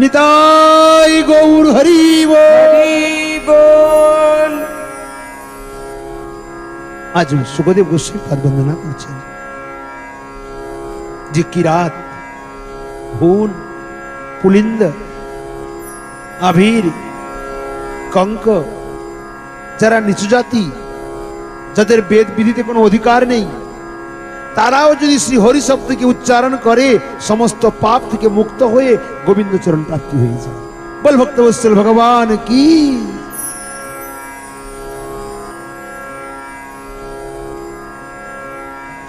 নিতাই গৌর হরি বল। আজ সুখদেব গোস্বামী পদ বন্দনা করছেন। যে কিরাত ভুন পুলিন্দ আভির কঙ্ক যারা নিচু জাতি যাদের বেদ বিধিতে কোনো অধিকার নেই তারাও যদি শ্রী হরি শব্দকে উচ্চারণ করে, সমস্ত পাপ থেকে মুক্ত হয়ে গোবিন্দচরণ প্রাপ্তি হয়ে যায়। বল ভক্তবৎসল ভগবান, কি?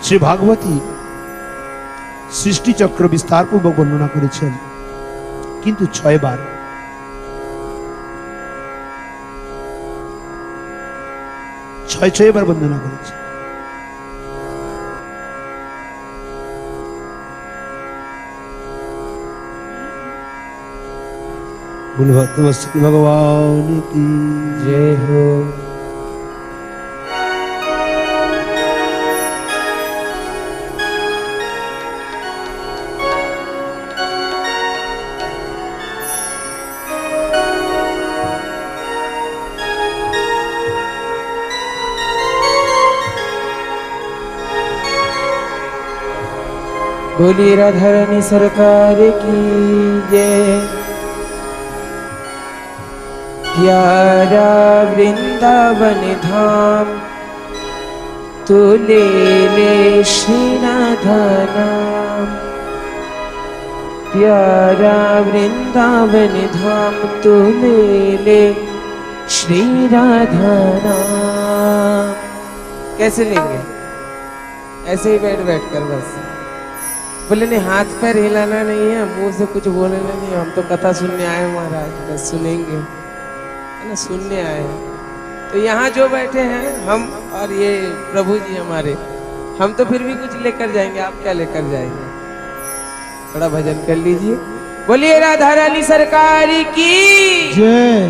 শ্রী ভাগবতী সৃষ্টিচক্র বিস্তারপূর্বক বর্ণনা করেছেন, কিন্তু ছয়বার। ছয় ছয়বার বর্ণনা করেছে। भक्त भगवान की जय हो। बोली राधा रानी सरकार की जय। प्यारा वृंदावन धाम तू ले ले श्री प्यारा वृंदावन धाम तू ले ले श्री कैसे लेंगे ऐसे ही बैठ बैठ कर बस। बोले, नहीं, हाथ पैर हिलाना नहीं है, मुँह से कुछ बोलना नहीं है, हम तो कथा सुनने आए महाराज, बस सुनेंगे। ना सुनने आए हैं। तो यहाँ जो बैठे हैं हम और ये प्रभु जी हमारे हम तो फिर भी कुछ लेकर जाएँगे आप क्या लेकर जाएँगे? थोड़ा भजन कर लीजिए। बोलिए राधा रानी सरकार की। जय।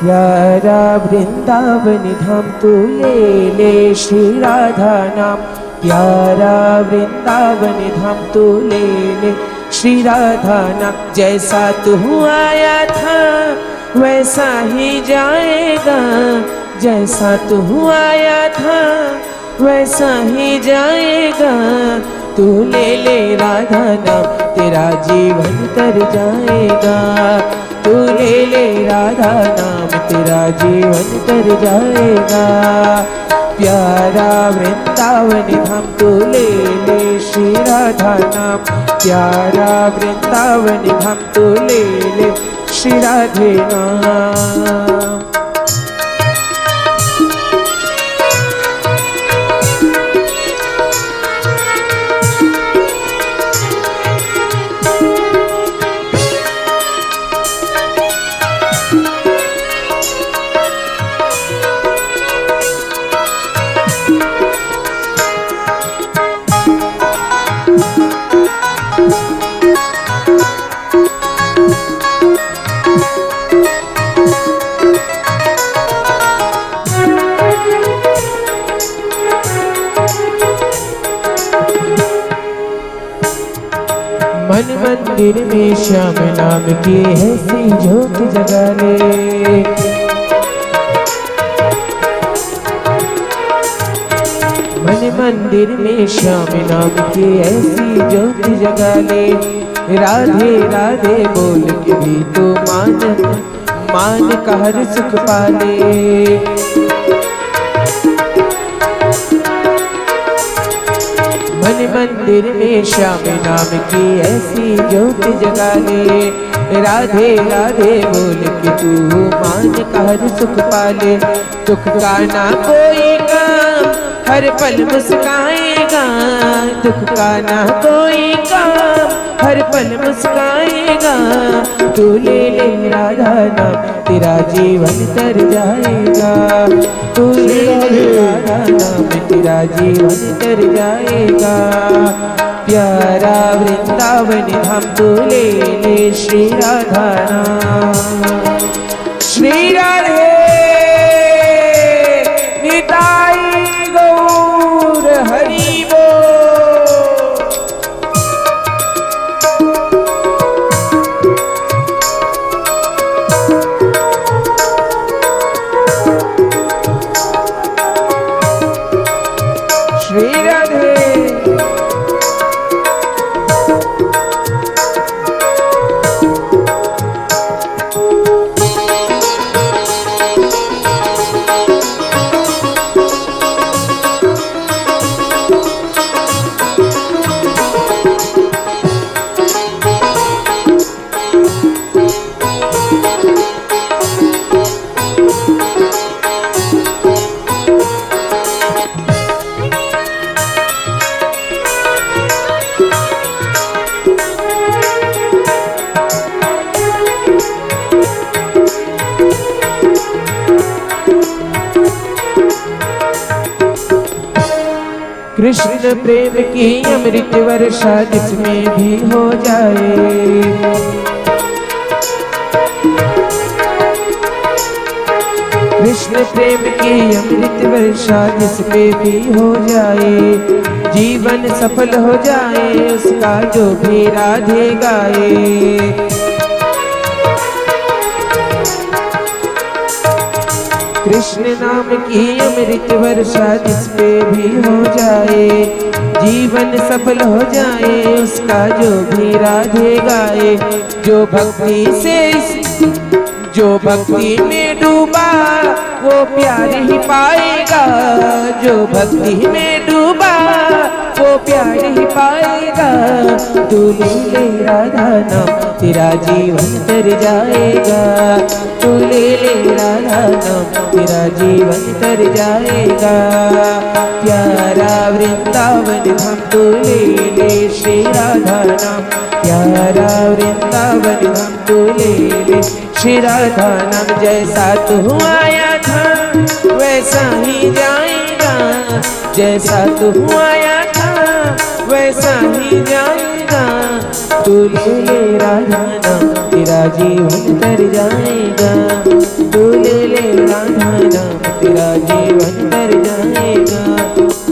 प्यारा वृंदावन धाम तू ले ले श्री राधा नाम। प्यारा वृंदावन धाम तू ले ले श्री राधा नाम। जैसा तू आया था वैसा ही जाएगा, जैसा तू आया था, वैसा ही जाएगा। तू ले ले राधा नाम, तेरा जीवन तर जाएगा। तू ले ले राधा नाम, तेरा जीवन तर जाएगा। प्यारा वृंदावन धाम, तू ले ले श्री राधा नाम। प्यारा वृंदावन धाम, तू ले ले શ્રી રાધે श्याम नाम की ऐसी झोंक जगा ले मन मंदिर में श्याम नाम की ऐसी ज्योत जगा ले राधे राधे बोल के भी तो मान मान का हर सुख पाले मन मंदिर में श्याम नाम की ऐसी ज्योत जगा ले राधे राधे बोल के तू मान का हर सुख पाले। दुख का ना कोई काम हर पल मुस्काएगा। दुख का ना कोई काम हर पल मुस्काएगा। तू ले राधा तेरा जीवन तर जाएगा। तू ले राधा नाम तेरा जीवन तर जाएगा। प्यारा वृंदावन धाम तू ले श्री राधा श्री राधे। রাধে রাধে कृष्ण प्रेम की अमृत वर्षा जिसमें भी हो जाए। कृष्ण प्रेम की अमृत वर्षा जिसमें भी हो जाए। जीवन सफल हो जाए, उसका जो भी राधे गाए। कृष्ण नाम की अमृत वर्षा जिस पे भी हो जाए, जीवन सफल हो जाए, उसका जो भी राधे गाए, जो भक्ति से जो भक्ति में डूबा, वो प्यार ही पाएगा। जो भक्ति में डूबा, वो प्यार ही पाएगा। तू ले राधा नाम तेरा जीवन तर जाएगा। तू ले ले राधा नाम तेरा जीवन तर जाएगा। प्यारा वृंदावन हम तो ले ले श्री राधा नाम। प्यारा वृंदावन हम तो ले ले श्री राधा नाम। जैसा तू आया था, वैसा ही जाएगा। जैसा तू आया था, वैसा ही जाएगा। तू ले ले राधा नाम तेरा जीवन तर जाएगा। तू ले ले तेरा जीवन तर जाएगा।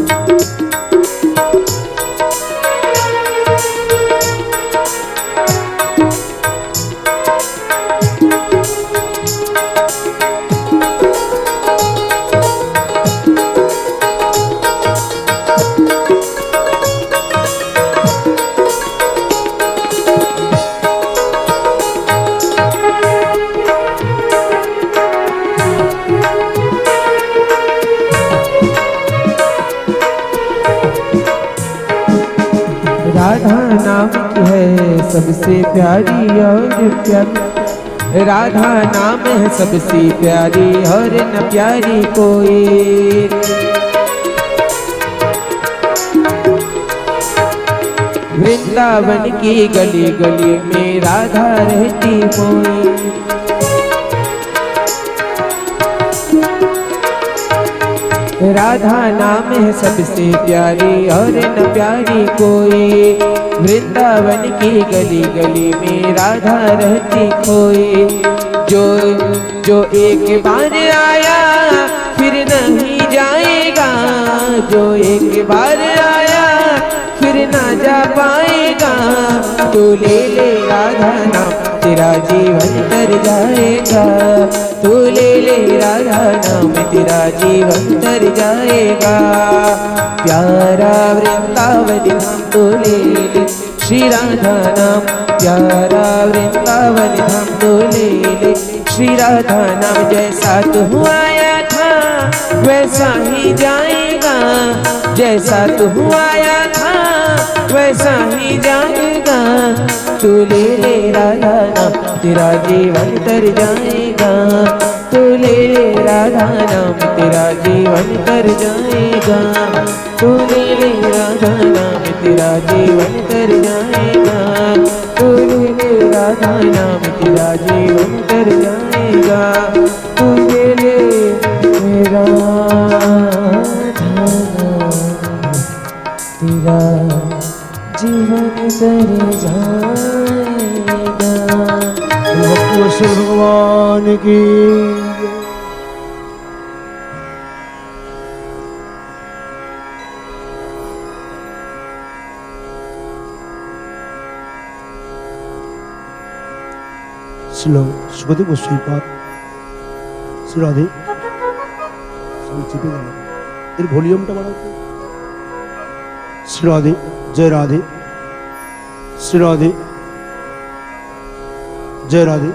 सबसे प्यारी और प्यारी राधा नाम है सबसे प्यारी और न प्यारी कोई। वृंदावन की गली गली में राधा रहती कोई। राधा नाम है सबसे प्यारी और न प्यारी कोई। वृंदावन की गली गली में राधा रहती कोई। जो जो एक बार आया, फिर नहीं जाएगा। जो एक बार आया, फिर ना जा पाएगा। तो ले ले राधा नाम, तेरा जीवन तर जाएगा। तू ले ले राधा नाम तेरा जीवन तर जाएगा। प्यारा वृंदावन हम तो ले ले। श्री राधा नाम प्यारा वृंदावन हम तो ले ले। श्री राधा नाम जैसा तू आया था, वैसा ही जाएगा। जैसा तू आया वैसा ही जाएगा। तू ले ले राधा नाम तेरा जीवन तर जाएगा। तू ले ले राधा नाम तेरा जीवन तर जाएगा। तू ले ले राधा नाम तेरा जीवन तर जाएगा। तू ले ले राधा नाम तेरा जीवन तर जाएगा। तू ভগবান কি ছিল সুখদেব গোস্বীপাদ সুরাধে এর ভলিউমটা বাড়াতে শ্রী রাধে সবাই চেপে গেল এর ভলিউমটা বাড়াও তো। শ্রী রাধে জয় রাধে শ্রী রাধে জয় রাধে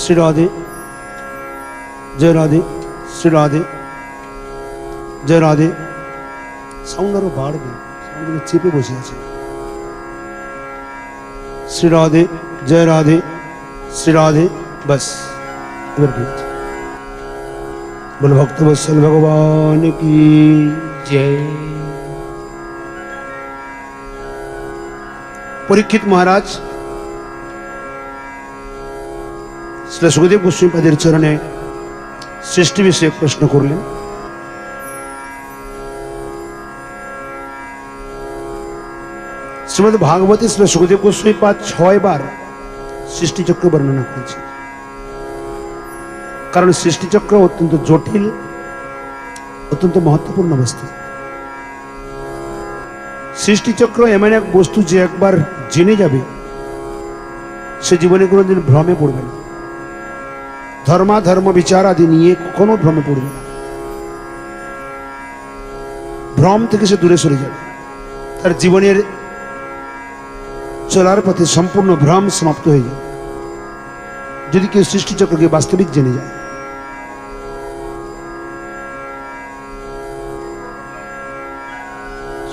শ্রী রাধে জয় রাধে শ্রী রাধে জয় রাধে সাউন্ড আরও বাড়বে সাউন্ডগুলো চেপে বসে আছে শ্রী রাধে জয় রাধে শ্রী রাধে বাস এবার বলছি বল ভক্তবৎসল ভগবান কি জয়। পরীক্ষিত মহারাজ, শ্রী সুখদেব গোস্বামীপাদের চরণে সৃষ্টি বিষয়ে প্রশ্ন করলেন। শ্রীমদ ভাগবতী শ্রী সুখদেব গোস্বামী পাদ ছয় বার সৃষ্টিচক্র বর্ণনা করেছে কারণ সৃষ্টিচক্র অত্যন্ত জটিল, অত্যন্ত মহত্বপূর্ণ বস্তু। সৃষ্টিচক্র এমন এক বস্তু যে একবার জেনে যাবে, সে জীবনে কোনোদিন ভ্রমে পড়বে না। ধর্মা, ধর্ম, বিচার আদি নিয়ে কখনো ভ্রমে পড়বে না। ভ্রম থেকে সে দূরে সরে যাবে। তার জীবনের চলার পথে সম্পূর্ণ ভ্রম সমাপ্ত হয়ে যাবে। যদি কেউ সৃষ্টিচক্রকে বাস্তবিক জেনে যায়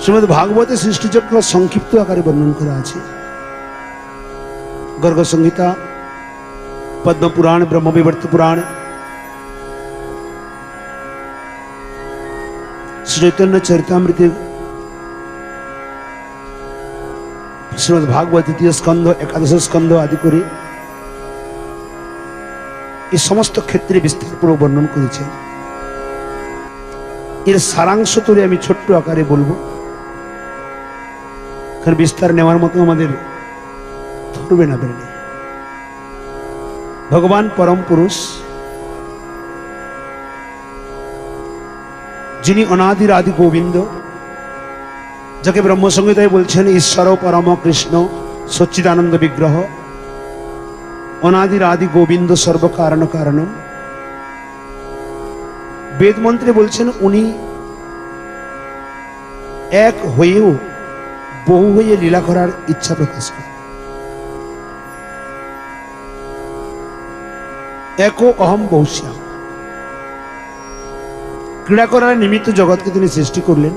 শ্রীমদ ভাগবতে সৃষ্টিচক্র সংক্ষিপ্ত আকারে বর্ণন করা আছে। গর্গ সংহিতা পদ্ম পুরাণ ব্রহ্মবিবর্ত পুরাণ শ্রীচৈতন্য চরিতামৃত শ্রীমদ ভাগবত দ্বিতীয় স্কন্ধ, একাদশ স্কন্ধ আদি করে এই সমস্ত ক্ষেত্রে বিস্তারপূর্বক বর্ণন করেছে এর সারাংশ তুলে আমি ছোট্ট আকারে বলব। কারণ বিস্তার নেওয়ার মতো আমাদের ধরবে না বেরোলে ভগবান পরম পুরুষ, যিনি অনাদির আদি গোবিন্দ, যাকে ব্রহ্মসংহিতায় বলছেন ঈশ্বর পরম কৃষ্ণ, সচ্চিদানন্দ বিগ্রহ অনাদির আদি গোবিন্দ সর্বকারণ কারণ। বেদমন্ত্রে বলছেন, উনি এক হয়েও বহু হয়ে লীলা করার ইচ্ছা প্রকাশ করে। একো অহম বহুশ্যাম ক্রীড়া করার নিমিত্ত জগৎকে তিনি সৃষ্টি করলেন।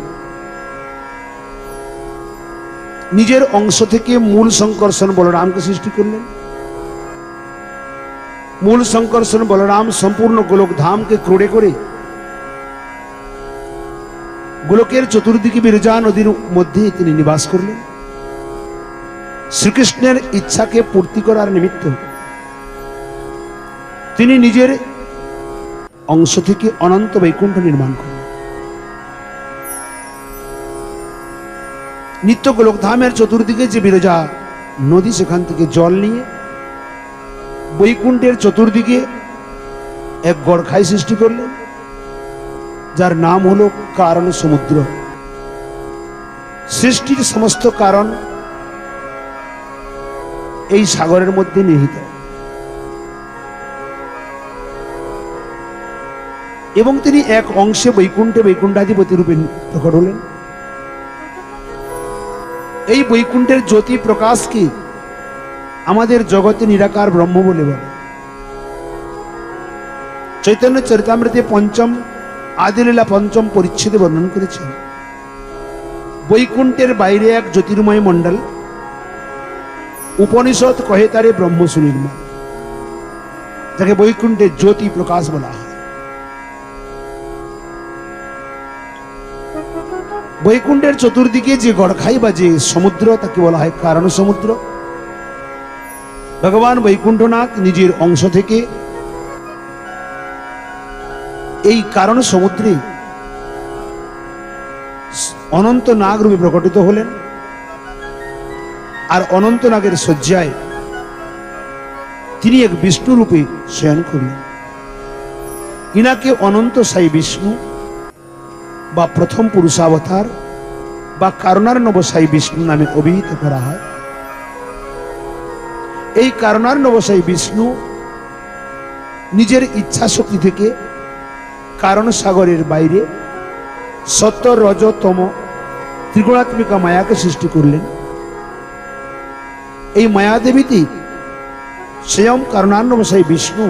নিজের অংশ থেকে মূল সংকর্ষণ বলরামকে সৃষ্টি করলেন। মূল সংকর্ষণ বলরাম সম্পূর্ণ গোলক ধামকে ক্রোড়ে করে গোলকের চতুর্দিকে বিরজা নদীর মধ্যে তিনি নিবাস করলেন। শ্রীকৃষ্ণের ইচ্ছাকে পূর্তি করার নিমিত্ত তিনি নিজের অংশ থেকে অনন্ত বৈকুণ্ঠ নির্মাণ করলেন। নিত্য গোলকধামের চতুর্দিকে যে বিরজা নদী, সেখান থেকে জল নিয়ে বৈকুণ্ঠের চতুর্দিকে এক গড়খাই সৃষ্টি করলেন। যার নাম হলো কারণ সমুদ্র। সৃষ্টির সমস্ত কারণ এই সাগরের মধ্যে নিহিত। এবং তিনি এক অংশে বৈকুণ্ঠে বৈকুণ্ঠাধিপতি রূপে প্রকট হলেন। এই বৈকুণ্ঠের জ্যোতি প্রকাশকে আমাদের জগতে নিরাকার ব্রহ্ম বলে বলে। চৈতন্য চরিতামৃতে পঞ্চম আদিলীলা পঞ্চম পরিচ্ছেদে বর্ণন করেছেন। বৈকুণ্ঠের বাইরে এক জ্যোতির্ময় মণ্ডল উপনিষদ কহে তারে ব্রহ্ম সুনির্মল, যাকে বৈকুণ্ঠের জ্যোতি প্রকাশ বলা হয়। বৈকুণ্ঠের চতুর্দিকে যে গড়খাই বা যে সমুদ্র, তাকে বলা হয় কারণ সমুদ্র। ভগবান বৈকুণ্ঠনাথ নিজের অংশ থেকে এই কারণ সমুদ্রে অনন্ত নাগ রূপে প্রকটিত হলেন আর অনন্ত নাগের শয্যায় তিনি এক বিষ্ণু রূপে শয়ন করলেন। ইনাকে অনন্ত সাই বিষ্ণু বা প্রথম পুরুষাবতার বা কারণার নবসাই বিষ্ণু নামে অভিহিত করা হয়। এই কারণার নবসাই বিষ্ণু নিজের ইচ্ছা শক্তি থেকে কারণ সাগরের বাইরে সত্য রজতম ত্রিগুণাত্মিকা মায়াকে সৃষ্টি করলেন। এই মায়াদেবীতে স্বয়ং কারণান্নবসাই বিষ্ণু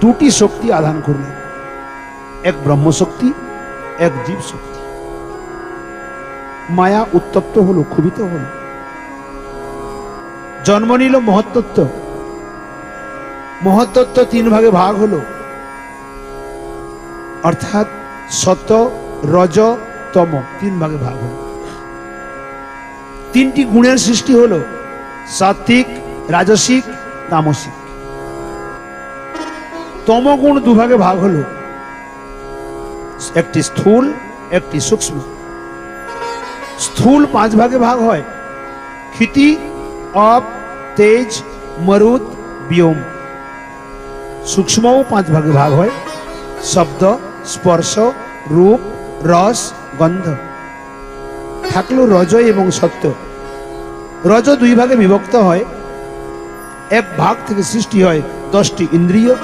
দুটি শক্তি আধান করলেন, এক ব্রহ্মশক্তি, এক জীব শক্তি মায়া উত্তপ্ত হলো ক্ষুবিত হলো। জন্ম নিল মহত্তত্ব মহত্তত্ব তিন ভাগে ভাগ হলো। অর্থাৎ সত রজ, তম, তিন ভাগে ভাগ হলো তিনটি গুণের সৃষ্টি হলো সাত্বিক রাজসিক, তামসিক। তমগুণ দুভাগে ভাগ হলো একটি স্থূল, একটি সূক্ষ্ম। স্থূল পাঁচ ভাগে ভাগ হয় ক্ষিতি, অপ, তেজ, মরুদ, বিয়ম। সূক্ষ্মও পাঁচ ভাগে ভাগ হয় শব্দ স্পর্শ, রূপ, রস, গন্ধ। থাকল রজ এবং সত্য। রজ দুই ভাগে বিভক্ত হয়। এক ভাগ থেকে সৃষ্টি হয় দশটি ইন্দ্রিয়,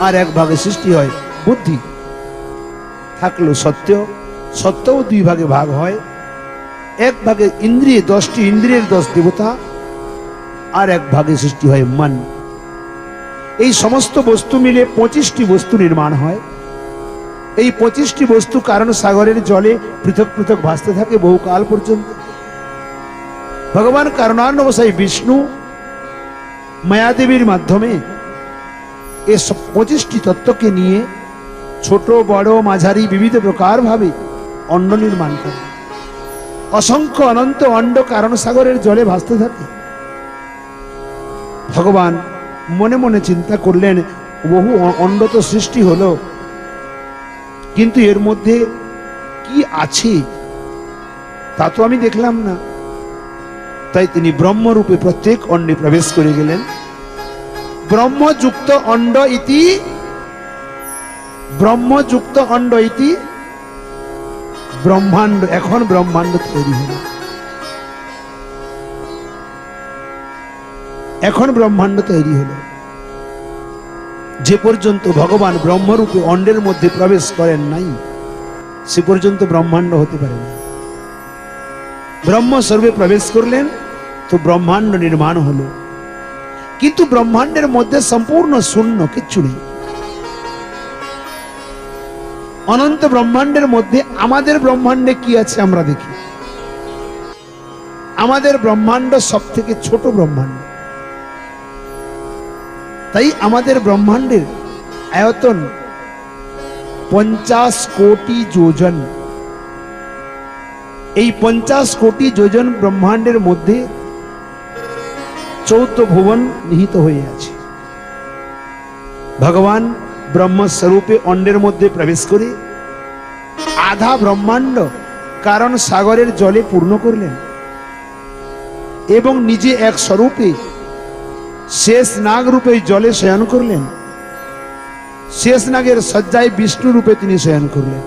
আর এক ভাগে সৃষ্টি হয় বুদ্ধি। থাকল সত্য। সত্যও দুই ভাগে ভাগ হয়। এক ভাগে ইন্দ্রিয় দশটি, ইন্দ্রিয়ের দশ দেবতা, আর এক ভাগে সৃষ্টি হয় মন। এই সমস্ত বস্তু মিলে পঁচিশটি বস্তু নির্মাণ হয়। এই পঁচিশটি বস্তু কারণ সাগরের জলে পৃথক পৃথক ভাসতে থাকে বহুকাল পর্যন্ত। ভগবান কারণান্নবসাই বিষ্ণু মায়াদেবীর মাধ্যমে এ পঁচিশটি তত্ত্বকে নিয়ে ছোট, বড়, মাঝারি, বিবিধ প্রকার ভাবে অন্ন নির্মাণ করে অসংখ্য অনন্ত অণ্ড কারণ সাগরের জলে ভাসতে থাকে। ভগবান মনে মনে চিন্তা করলেন, বহু অণ্ড তো সৃষ্টি হলো। কিন্তু এর মধ্যে কি আছে, তা তো আমি দেখলাম না। তাই তিনি ব্রহ্মরূপে প্রত্যেক অন্ডে প্রবেশ করে গেলেন। ব্রহ্মযুক্ত অন্ড ইতি, ব্রহ্মযুক্ত অণ্ড ইতি, ব্রহ্মাণ্ড, এখন ব্রহ্মাণ্ড তৈরি হল। এখন ব্রহ্মাণ্ড তৈরি হলো। যে পর্যন্ত ভগবান ব্রহ্মরূপে অন্ডের মধ্যে প্রবেশ করেন নাই, সে পর্যন্ত ব্রহ্মাণ্ড হতে পারে না। ব্রহ্ম সর্বে প্রবেশ করলেন, তো ব্রহ্মাণ্ড নির্মাণ হলো। কিন্তু ব্রহ্মাণ্ডের মধ্যে সম্পূর্ণ শূন্য কিচ্ছু নেই। অনন্ত ব্রহ্মাণ্ডের মধ্যে আমাদের ব্রহ্মাণ্ডে কি আছে আমরা দেখি। আমাদের ব্রহ্মাণ্ড সব থেকে ছোট ব্রহ্মাণ্ড। তাই আমাদের ব্রহ্মাণ্ডের আয়তন পঞ্চাশ কোটি যোজন। এই পঞ্চাশ কোটি যোজন ব্রহ্মাণ্ডের মধ্যে চৌদ্দ ভুবন নিহিত হয়ে আছে। ভগবান ব্রহ্মস্বরূপে অণ্ডের মধ্যে প্রবেশ করে আধা ব্রহ্মাণ্ড কারণ সাগরের জলে পূর্ণ করলেন এবং নিজে এক স্বরূপে শেষ নাগ রূপে জলে শয়ন করলেন। শেষ নাগের সজ্জায় বিষ্ণু রূপে তিনি শয়ন করলেন।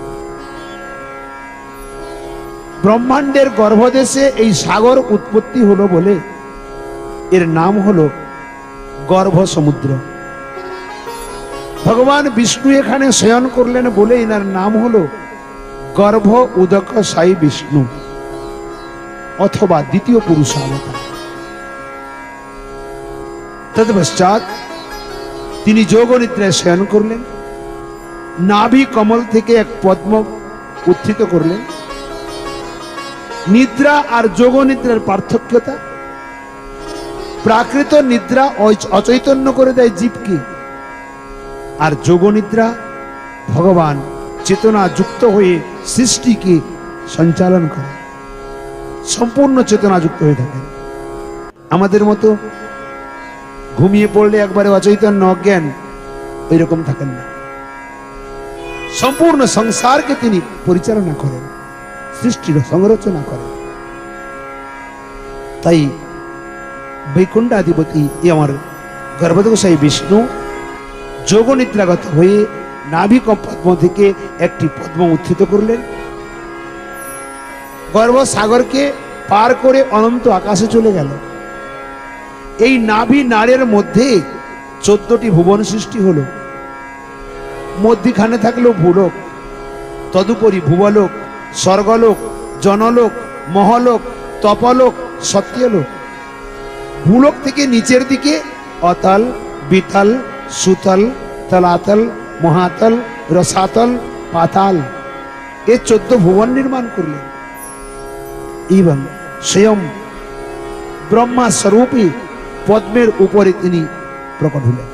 ব্রহ্মাণ্ডের গর্ভদেশে এই সাগর উৎপত্তি হলো বলে এর নাম হলো গর্ভ সমুদ্র ভগবান বিষ্ণু এখানে শয়ন করলেন বলে এনার নাম হলো গর্ভ উদক সাই বিষ্ণু, অথবা দ্বিতীয় পুরুষ অবতার তৎপশ্চাৎ তিনি যোগ নিদ্রায় শয়ন করলেন, নাভি কমল থেকে এক পদ্ম উত্থিত করলেন। নিদ্রা আর যোগ নিদ্রার পার্থক্যতা, প্রাকৃত নিদ্রা অচৈতন্য করে দেয় জীবকে, আর যোগ নিদ্রা ভগবান চেতনা যুক্ত হয়ে সৃষ্টিকে সঞ্চালন করে। সম্পূর্ণ চেতনা যুক্ত হয়ে থাকেন। আমাদের মতো ঘুমিয়ে পড়লে একবারে অচৈতন্য, অজ্ঞান। ওইরকম থাকেন না। সম্পূর্ণ সংসারকে তিনি পরিচালনা করেন, সৃষ্টির সংরচনা করেন। তাই বৈকুণ্ঠাধিপতি এ আমার গর্ভদোষাই বিষ্ণু যোগ নিদ্রাগত হয়ে নাভিক পদ্ম থেকে একটি পদ্ম উত্থিত করলেন। গর্ভসাগরকে পার করে অনন্ত আকাশে চলে গেল। এই নাভি নাড়ের মধ্যে চোদ্দটি ভুবন সৃষ্টি হলো। মধ্যিখানে থাকল ভূলোক, তদুপরি ভুবলোক, স্বর্গলোক, জনলোক, মহলোক, তপলোক, সত্যলোক। ভূলোক থেকে নিচের দিকে অতল, বিতল, সুতল, তলাতল, মহাতল, রসাতল, পাতাল এ চোদ্দ ভুবন নির্মাণ করলেন। এবং স্বয়ং ব্রহ্মা স্বরূপে পদ্মের উপরে তিনি প্রকট হলেন।